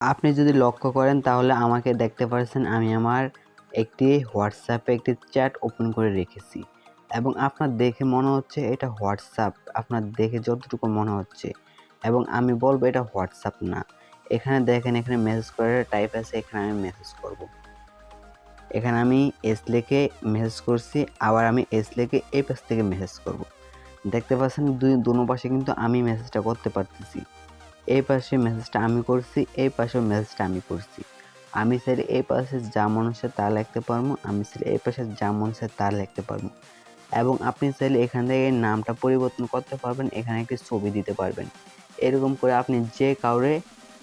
আপনি যদি লক্ষ্য করেন, তাহলে আমাকে দেখতে পাচ্ছেন আমি আমার একটি হোয়াটসঅ্যাপে একটি চ্যাট ওপেন করে রেখেছি। এবং আপনার দেখে মনে হচ্ছে এটা হোয়াটসঅ্যাপ আপনার দেখে যতটুকু মনে হচ্ছে। এবং আমি বলব এটা হোয়াটসঅ্যাপ না। এখানে দেখেন, এখানে মেসেজ করার টাইপ আছে, এখানে আমি মেসেজ করব। এখানে আমি এস লিখে মেসেজ করছি, আবার আমি এস লিখে এই পাশ থেকে মেসেজ করব। দেখতে পাচ্ছেন, দুই, দুনো পাশে কিন্তু আমি মেসেজটা করতে পারতেছি। এই পাশে মেসেজটা আমি করছি, এই পাশেও মেসেজটা আমি করছি। আমি স্যার এই পাশে যা মনে হচ্ছে তা লিখতে পারব, আমি স্যার এই পাশে যা মনে হচ্ছে তা লিখতে পারব। এবং আপনি চাইলে এখান থেকে নামটা পরিবর্তন করতে পারবেন, এখানে একটি ছবি দিতে পারবেন। এরকম করে আপনি যে কাউরে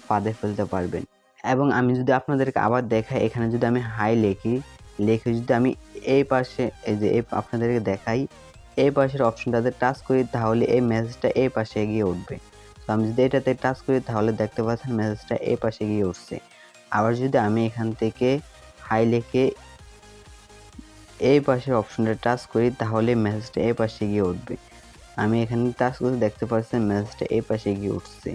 পাদে ফেলতে পারবেন। এবং আমি যদি আপনাদেরকে আবার দেখাই, এখানে যদি আমি হাই লিখি, লিখে যদি আমি এই পাশে, এই যে আপনাদেরকে দেখাই, এই পাশের অপশনটাতে টাচ করি, তাহলে এই মেসেজটা এই পাশে এগিয়ে উঠবে। তো আমি যদি এটাতে টাচ করি, তাহলে দেখতে পাচ্ছেন মেসেজটা এই পাশে গিয়ে উঠছে। আবার যদি আমি এখান থেকে হাই লিখে এই পাশের অপশনটা টাচ করি, তাহলে মেসেজটা এই পাশে গিয়ে উঠবে। আমি এখানে টাচ করে দেখতে পাচ্ছেন মেসেজটা এই পাশে গিয়ে উঠছে।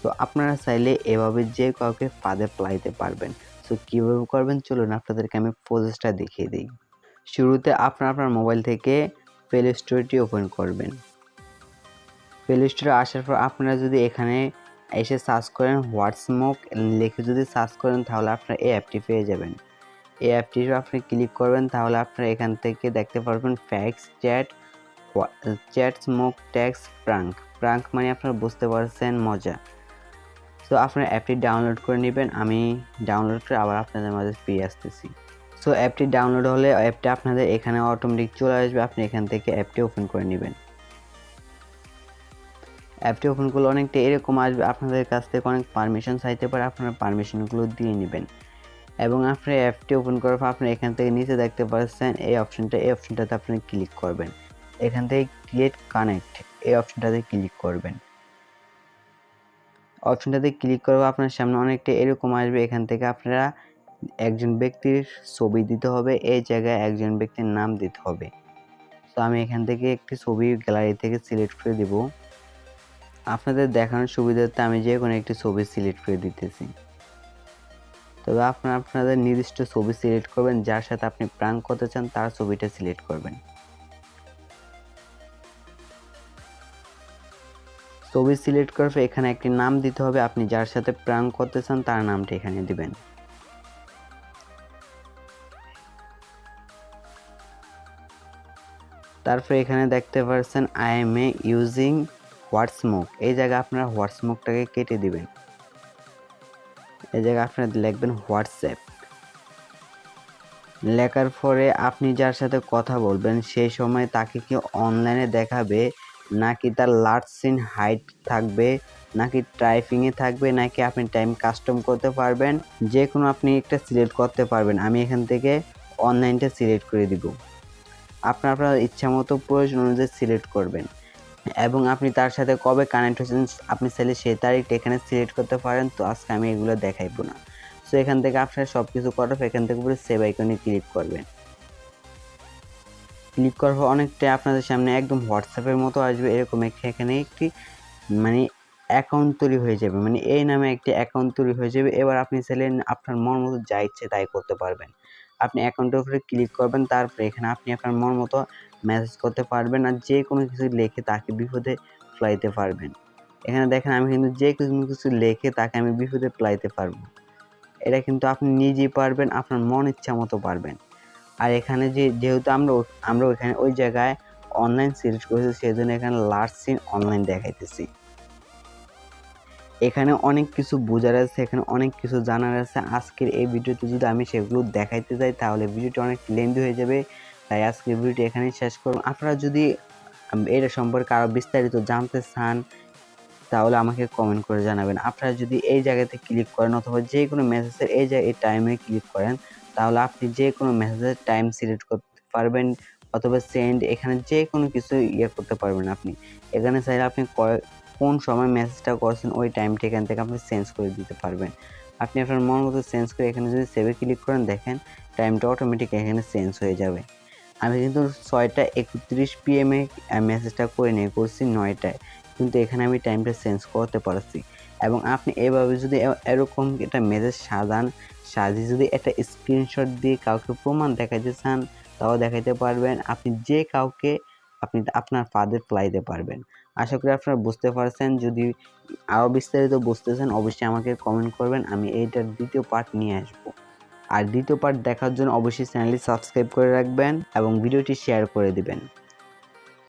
তো আপনারা চাইলে এভাবে যে কাউকে ফাঁদে প্লাইতে পারবেন। সো কীভাবে করবেন? চলুন আপনাদেরকে আমি প্রসেসটা দেখিয়ে দিই। শুরুতে আপনার আপনার মোবাইল থেকে প্লে স্টোরটি ওপেন করবেন। প্লে স্টোরে আসার পর আপনারা যদি এখানে এসে সার্চ করেন হোয়াটসমোক লিখে যদি সার্চ করেন তাহলে আপনারা এই অ্যাপটি পেয়ে যাবেন। এই অ্যাপটির আপনি ক্লিক করবেন তাহলে আপনারা এখান থেকে দেখতে পারবেন fax chat chat smoke tax prank prank মানে আপনারা বুঝতে পারছেন মজা। তো আপনার অ্যাপটি ডাউনলোড করে নেবেন, আমি ডাউনলোড করে আবার আপনাদের মাঝে ফিরে আসতেছি। সো অ্যাপটি ডাউনলোড হলে অ্যাপটা আপনাদের এখানে অটোমেটিক চলে আসবে, আপনি এখান থেকে অ্যাপটি ওপেন করে নেবেন। অ্যাপটি ওপেন করলে অনেকটা এরকম আসবে। আপনাদের কাছ থেকে অনেক পারমিশন চাইতে পারে, আপনারা পারমিশনগুলো দিয়ে নেবেন। এবং আপনি অ্যাপটি ওপেন করার পর আপনি এখান থেকে নিচে দেখতে পাচ্ছেন, এই অপশনটা এই অপশনটাতে আপনি ক্লিক করবেন। এখান থেকে ক্রিয়েট কানেক্ট এই অপশনটাতে ক্লিক করবেন। অপশনটাতে ক্লিক করব আপনার সামনে অনেকটা এরকম আসবে। এখান থেকে আপনারা একজন ব্যক্তির ছবি দিতে হবে, এই জায়গায় একজন ব্যক্তির নাম দিতে হবে। তো আমি এখান থেকে একটি ছবি গ্যালারি থেকে সিলেক্ট করে দিব। আপনাদের দেখানোর সুবিধার্থে আমি যে কোনো একটি ছবি সিলেক্ট করে দিতেছি। তবে আপনারা আপনাদের নির্দিষ্ট ছবি সিলেক্ট করবেন, যার সাথে আপনি প্রাণ করতে চান, তার ছবিটা সিলেক্ট করবেন। ছবি সিলেক্ট করার পর এখানে একটি নাম দিতে হবে, আপনি যার সাথে প্রাণ করতে চান, তার নামটা এখানে দিবেন। তারপরে এখানে দেখতে পাচ্ছেন আই এম এ ইউজিং হোয়াটসমোক এই জায়গায় আপনারা হোয়াটসমোকটাকে কেটে দিবেন। এই জায়গায় আপনারা লিখবেন হোয়াটসঅ্যাপ লেখার পরে আপনি যার সাথে কথা বলবেন, সেই সময় তাকে কি অনলাইনে দেখাবে? নাকি তার লার্জ সিন হাইট থাকবে? নাকি টাইপিংয়ে থাকবে? নাকি আপনি টাইম কাস্টম করতে পারবেন? যে কোনো আপনি একটা সিলেক্ট করতে পারবেন। আমি এখান থেকে অনলাইনটা সিলেক্ট করে দিব। আপনার আপনার ইচ্ছা মতো প্রয়োজন অনুযায়ী সিলেক্ট করবেন। এবং আপনি তার সাথে কবে কানেক্ট হয়েছেন, আপনি চাইলে সেই তারিখটা এখানে সিলেক্ট করতে পারেন। তো আজকে আমি এগুলো দেখাইবো না। সো এখান থেকে আপনার সব কিছু করার এখান থেকে পুরো সেভ আইকনে ক্লিক করবেন। ক্লিক করার পর অনেকটাই আপনাদের সামনে একদম হোয়াটসঅ্যাপের মতো আসবে, এরকম একটি এখানে একটি মানে অ্যাকাউন্ট তৈরি হয়ে যাবে। মানে এই নামে একটি অ্যাকাউন্ট তৈরি হয়ে যাবে। এবার আপনি চাইলে আপনার মন মতো যা ইচ্ছে তাই করতে পারবেন। আপনি অ্যাকাউন্টের উপরে ক্লিক করবেন, তারপরে এখানে আপনি আপনার মন মতো মেসেজ করতে পারবেন আর যে কোনো কিছু লিখে তাকে বিপদে ফেলাইতে পারবেন। এখানে দেখেন আমি কিন্তু যে কোনো কিছু লিখে তাকে আমি বিপদে ফেলাইতে পারব। এটা কিন্তু আপনি নিজেই পারবেন, আপনার মন ইচ্ছা মতো পারবেন। আর এখানে যে, যেহেতু আমরা আমরা ওইখানে ওই জায়গায় অনলাইন সিলেক্ট করেছি সেই জন্য এখানে লার্জ সিন অনলাইন দেখাইতেছি। এখানে অনেক কিছু বোঝার আছে, এখানে অনেক কিছু জানার আছে। আজকের এই ভিডিওতে যদি আমি সেগুলো দেখাইতে যাই, তাহলে ভিডিওটি অনেক লেন্দি হয়ে যাবে। তাই আজকের ভিডিওটি এখানেই শেষ করব। আপনারা যদি এটা সম্পর্কে আরও বিস্তারিত জানতে চান, তাহলে আমাকে কমেন্ট করে জানাবেন। আপনারা যদি এই জায়গাতে ক্লিক করেন অথবা যে কোনো মেসেজের এই জায়গায় এই টাইমে ক্লিক করেন, তাহলে আপনি যে কোনো মেসেজের টাইম সিলেক্ট করতে পারবেন অথবা সেন্ড এখানে যে কোনো কিছু ইয়ে করতে পারবেন আপনি। এখানে চাইলে আপনি কোন সময় মেসেজটা করছেন, ওই টাইমটা এখান থেকে আপনি চেঞ্জ করে দিতে পারবেন। আপনি আপনার মন মতো চেঞ্জ করে এখানে যদি সেভে ক্লিক করেন, দেখেন টাইমটা অটোমেটিক এখানে চেঞ্জ হয়ে যাবে। আমি কিন্তু ছয়টা একত্রিশ পিএমে মেসেজটা করে নিয়ে করছি নয়টায়। কিন্তু এখানে আমি টাইমটা চেঞ্জ করতে পারছি। এবং আপনি এভাবে যদি এরকম একটা মেসেজ সাজান, সাজিয়ে যদি একটা স্ক্রিনশট দিয়ে কাউকে প্রমাণ দেখাতে চান, তাও দেখাতে পারবেন। আপনি যে কাউকে, আপনি আপনার ফাঁদে ফেলাইতে পারবেন। আশা করি আপনারা বুঝতে পারছেন। যদি আরও বিস্তারিত বুঝতে চান অবশ্যই আমাকে কমেন্ট করবেন। আমি এইটার দ্বিতীয় পার্ট নিয়ে আসব। আর দ্বিতীয় পার্ট দেখার জন্য অবশ্যই চ্যানেলটি সাবস্ক্রাইব করে রাখবেন এবং ভিডিওটি শেয়ার করে দিবেন।